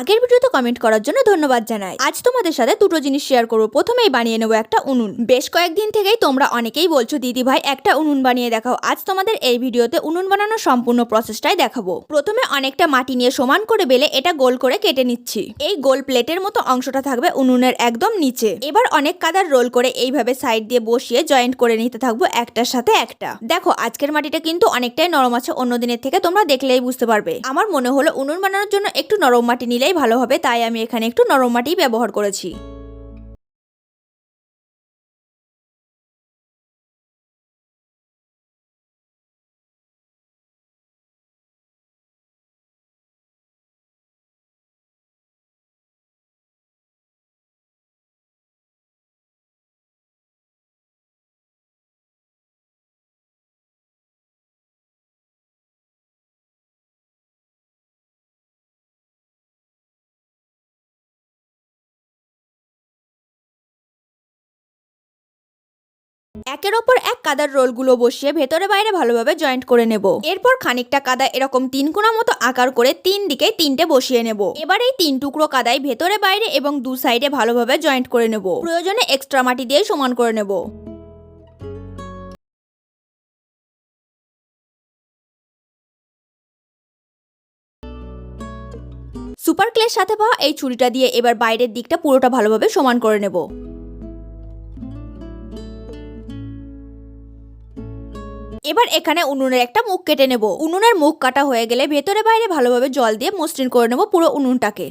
আগের ভিডিওতে কমেন্ট করার জন্য ধন্যবাদ জানাই। আজ তোমাদের সাথে দুটো জিনিস শেয়ার করব। প্রথমেই বানিয়ে নেব একটা উনুন। বেশ কয়েকদিন থেকেই তোমরা অনেকেই বলছো, দিদি ভাই, একটা উনুন বানিয়ে দেখাও। আজ তোমাদের এই ভিডিওতে উনুন বানানোর সম্পূর্ণ প্রসেসটাই দেখাবো। প্রথমে অনেকটা মাটি নিয়ে সমান করে বেলে এটা গোল করে কেটে নিচ্ছি। এই গোল প্লেটের মতো অংশটা থাকবে উনুনের একদম নিচে। এবার অনেক কাদার রোল করে এইভাবে সাইড দিয়ে বসিয়ে জয়েন্ট করে নিতে থাকব একটার সাথে একটা। দেখো, আজকের মাটিটা কিন্তু অনেকটাই নরম আছে। অন্য দিনের থেকে তোমরা দেখলেই বুঝতে পারবে। আমার মনে হলো উনুন বানানোর জন্য একটু নরম মাটি ভালো হবে তাই আমি এখানে একটু নরম মাটি ব্যবহার করেছি। একের ওপর এক কাদার রোলগুলো বসিয়ে ভেতরে বাইরে ভালোভাবে জয়েন্ট করে নেব। এরপর খানিকটা কাদা এরকম তিন কোনা মতো আকার করে তিন দিকে তিনটে বসিয়ে নেব। এবার এই তিন টুকরো কাদাই ভেতরে বাইরে এবং দু সাইডে ভালোভাবে জয়েন্ট করে নেব। প্রয়োজনে এক্সট্রা মাটি দিয়ে সমান করে নেব। সুপার ক্লের সাথে পাওয়া এই ছুরিটা দিয়ে এবার বাইরের দিকটা পুরোটা ভালোভাবে সমান করে নেব। এবার এখানে উনুনের একটা মুখ কেটে নেব। উনুনের মুখ কাটা হয়ে গেলে ভেতরে বাইরে ভালোভাবে জল দিয়ে মসৃণ করে নেব পুরো উনুনটাকে।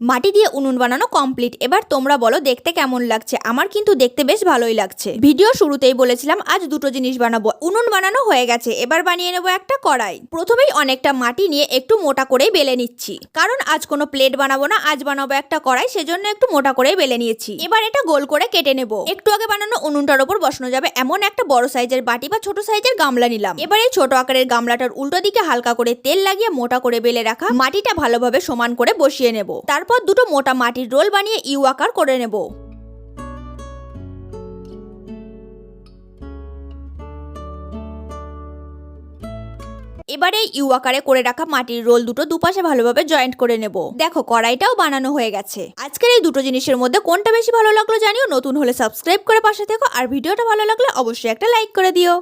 মাটি দিয়ে উনুন বানানো কমপ্লিট এবার তোমরা বলো, দেখতে কেমন লাগছে? আমার কিন্তু দেখতে বেশ ভালোই লাগছে। ভিডিও শুরুতেই বলেছিলাম, আজ দুটো জিনিস বানাবো। উনুন বানানো হয়ে গেছে, এবার বানিয়ে নেব একটা কড়াই। প্রথমেই অনেকটা মাটি নিয়ে একটু মোটা করেই বেলে নিচ্ছি। কারণ আজ কোনো প্লেট বানাবো না, আজ বানাবো একটা কড়াই, সেজন্য একটু মোটা করেই বেলে নিয়েছি। এবার এটা গোল করে কেটে নেব। একটু আগে বানানো উনুনটার উপর বসানো যাবে এমন একটা বড় সাইজের বাটি বা ছোট সাইজের গামলা নিলাম। এবার এই ছোট আকারের গামলাটার উল্টো দিকে হালকা করে তেল লাগিয়ে মোটা করে বেলে রাখা মাটিটা ভালোভাবে সমান করে বসিয়ে নেব। তারপর দুটো মোটা মাটির রোল বানিয়ে ইউ আকার করে নেব। এবারে ইউ আকারে করে রাখা মাটির রোল দুটো দুপাশে ভালোভাবে জয়েন্ট করে নেব। দেখো, কড়াইটাও বানানো হয়ে গেছে। আজকের এই দুটো জিনিসের মধ্যে কোনটা বেশি ভালো লাগল জানিও, নতুন হলে সাবস্ক্রাইব করে পাশে থেকো, আর ভিডিওটা ভালো লাগলে অবশ্যই একটা লাইক করে দিও।